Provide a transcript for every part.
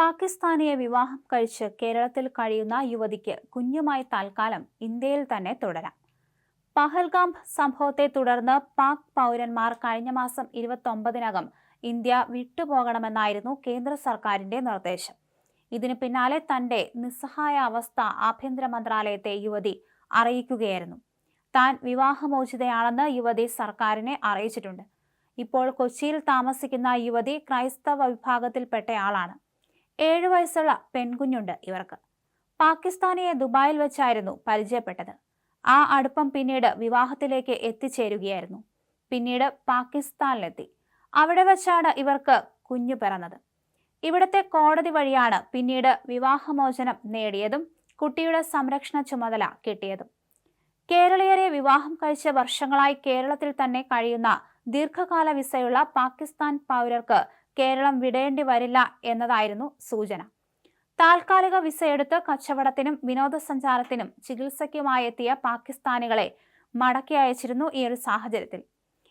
പാകിസ്ഥാനിയെ വിവാഹം കഴിച്ച് കേരളത്തിൽ കഴിയുന്ന യുവതിക്ക് കുഞ്ഞുമായി തൽക്കാലം ഇന്ത്യയിൽ തന്നെ തുടരാം. പഹൽഗാം സംഭവത്തെ തുടർന്ന് പാക് പൗരന്മാർ കഴിഞ്ഞ മാസം ഇരുപത്തൊമ്പതിനകം ഇന്ത്യ വിട്ടുപോകണമെന്നായിരുന്നു കേന്ദ്ര സർക്കാരിന്റെ നിർദ്ദേശം. ഇതിനു പിന്നാലെ തന്റെ നിസ്സഹായ അവസ്ഥ ആഭ്യന്തര മന്ത്രാലയത്തെ യുവതി അറിയിക്കുകയായിരുന്നു. താൻ വിവാഹമോചിതയാണെന്ന് യുവതി സർക്കാരിനെ അറിയിച്ചിട്ടുണ്ട്. ഇപ്പോൾ കൊച്ചിയിൽ താമസിക്കുന്ന യുവതി ക്രൈസ്തവ വിഭാഗത്തിൽപ്പെട്ടയാളാണ്. ഏഴു വയസ്സുള്ള പെൺകുഞ്ഞുണ്ട് ഇവർക്ക്. പാകിസ്ഥാനിയെ ദുബായിൽ വെച്ചായിരുന്നു പരിചയപ്പെട്ടത്. ആ അടുപ്പം പിന്നീട് വിവാഹത്തിലേക്ക് എത്തിച്ചേരുകയായിരുന്നു. പിന്നീട് പാകിസ്ഥാനിലെത്തി. അവിടെ വെച്ചാണ് ഇവർക്ക് കുഞ്ഞു പിറന്നത്. ഇവിടത്തെ കോടതി വഴിയാണ് പിന്നീട് വിവാഹമോചനം നേടിയതും കുട്ടിയുടെ സംരക്ഷണ ചുമതല കിട്ടിയതും. കേരളീയരെ വിവാഹം കഴിച്ച വർഷങ്ങളായി കേരളത്തിൽ തന്നെ കഴിയുന്ന ദീർഘകാല വിസയുള്ള പാകിസ്ഥാൻ പൗരർക്ക് കേരളം വിടേണ്ടി വരില്ല എന്നതായിരുന്നു സൂചന. താൽക്കാലിക വിസ എടുത്ത് കച്ചവടത്തിനും വിനോദസഞ്ചാരത്തിനും ചികിത്സയ്ക്കുമായി എത്തിയ പാകിസ്ഥാനികളെ മടക്കി അയച്ചിരുന്നു ഈ ഒരു സാഹചര്യത്തിൽ.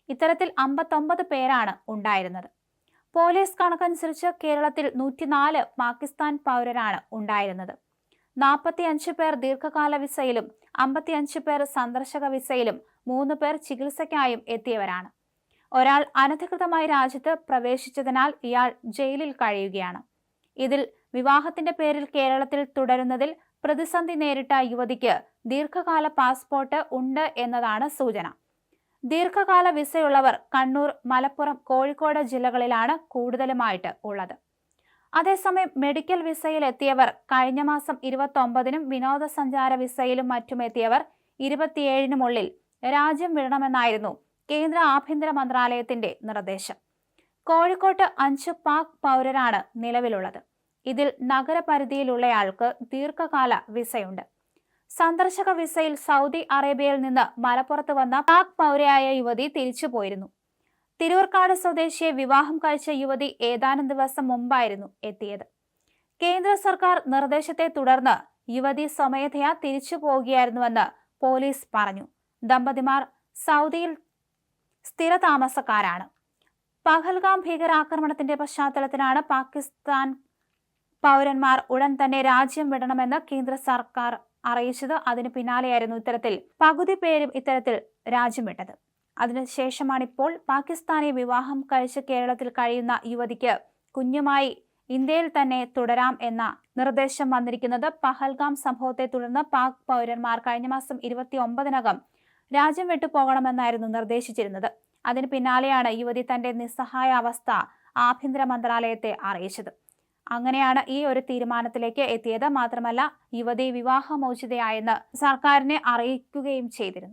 ഇത്തരത്തിൽ അമ്പത്തൊമ്പത് പേരാണ് ഉണ്ടായിരുന്നത്. പോലീസ് കണക്കനുസരിച്ച് കേരളത്തിൽ നൂറ്റിനാല് പാകിസ്ഥാൻ പൗരരാണ് ഉണ്ടായിരുന്നത്. നാൽപ്പത്തി അഞ്ച് പേർ ദീർഘകാല വിസയിലും അമ്പത്തിയഞ്ച് പേർ സന്ദർശക വിസയിലും മൂന്ന് പേർ ചികിത്സയ്ക്കായും എത്തിയവരാണ്. ഒരാൾ അനധികൃതമായി രാജ്യത്ത് പ്രവേശിച്ചതിനാൽ ഇയാൾ ജയിലിൽ കഴിയുകയാണ്. ഇതിൽ വിവാഹത്തിന്റെ പേരിൽ കേരളത്തിൽ തുടരുന്നതിൽ പ്രതിസന്ധി നേരിട്ട യുവതിക്ക് ദീർഘകാല പാസ്പോർട്ട് ഉണ്ട് എന്നതാണ് സൂചന. ദീർഘകാല വിസയുള്ളവർ കണ്ണൂർ മലപ്പുറം കോഴിക്കോട് ജില്ലകളിലാണ് കൂടുതലുമായിട്ട് ഉള്ളത്. അതേസമയം മെഡിക്കൽ വിസയിൽ എത്തിയവർ കഴിഞ്ഞ മാസം ഇരുപത്തൊമ്പതിനും വിനോദസഞ്ചാര വിസയിലും മറ്റും എത്തിയവർ ഇരുപത്തിയേഴിനുമുള്ളിൽ രാജ്യം വിടണമെന്നായിരുന്നു കേന്ദ്ര ആഭ്യന്തര മന്ത്രാലയത്തിന്റെ നിർദ്ദേശം. കോഴിക്കോട്ട് അഞ്ച് പാക് പൗരരാണ് നിലവിലുള്ളത്. ഇതിൽ നഗരപരിധിയിലുള്ളയാൾക്ക് ദീർഘകാല വിസയുണ്ട്. സന്ദർശക വിസയിൽ സൗദി അറേബ്യയിൽ നിന്ന് മലപ്പുറത്ത് വന്ന പാക് പൗരയായ യുവതി തിരിച്ചു പോയിരുന്നു. തിരൂർക്കാട് സ്വദേശിയെ വിവാഹം കഴിച്ച യുവതി ഏതാനും ദിവസം മുമ്പായിരുന്നു എത്തിയത്. കേന്ദ്ര സർക്കാർ നിർദ്ദേശത്തെ തുടർന്ന് യുവതി സ്വമേധയാ തിരിച്ചു പോകുകയായിരുന്നുവെന്ന് പോലീസ് പറഞ്ഞു. ദമ്പതിമാർ സൗദിയിൽ സ്ഥിര താമസക്കാരാണ് പഹൽഗാം ഭീകരാക്രമണത്തിന്റെ പശ്ചാത്തലത്തിലാണ് പാകിസ്ഥാൻ പൗരന്മാർ ഉടൻ തന്നെ രാജ്യം വിടണമെന്ന് കേന്ദ്ര സർക്കാർ അറിയിച്ചത്. അതിന് പിന്നാലെയായിരുന്നു ഇത്തരത്തിൽ പകുതി പേരും ഇത്തരത്തിൽ രാജ്യം വിട്ടത്. അതിനുശേഷമാണിപ്പോൾ പാകിസ്ഥാനെ വിവാഹം കഴിച്ച് കേരളത്തിൽ കഴിയുന്ന യുവതിക്ക് കുഞ്ഞുമായി ഇന്ത്യയിൽ തന്നെ തുടരാം എന്ന നിർദ്ദേശം വന്നിരിക്കുന്നത്. പഹൽഗാം സംഭവത്തെ തുടർന്ന് പാക് പൗരന്മാർ കഴിഞ്ഞ മാസം ഇരുപത്തി ഒമ്പതിനകം രാജ്യം വിട്ടുപോകണമെന്നായിരുന്നു നിർദ്ദേശിച്ചിരുന്നത്. അതിന് പിന്നാലെയാണ് യുവതി തന്റെ നിസ്സഹായ അവസ്ഥ ആഭ്യന്തര മന്ത്രാലയത്തെ അറിയിച്ചത്. അങ്ങനെയാണ് ഈ ഒരു തീരുമാനത്തിലേക്ക് എത്തിയത്. മാത്രമല്ല യുവതി വിവാഹമോചിതയായെന്ന് സർക്കാരിനെ അറിയിക്കുകയും ചെയ്തിരുന്നു.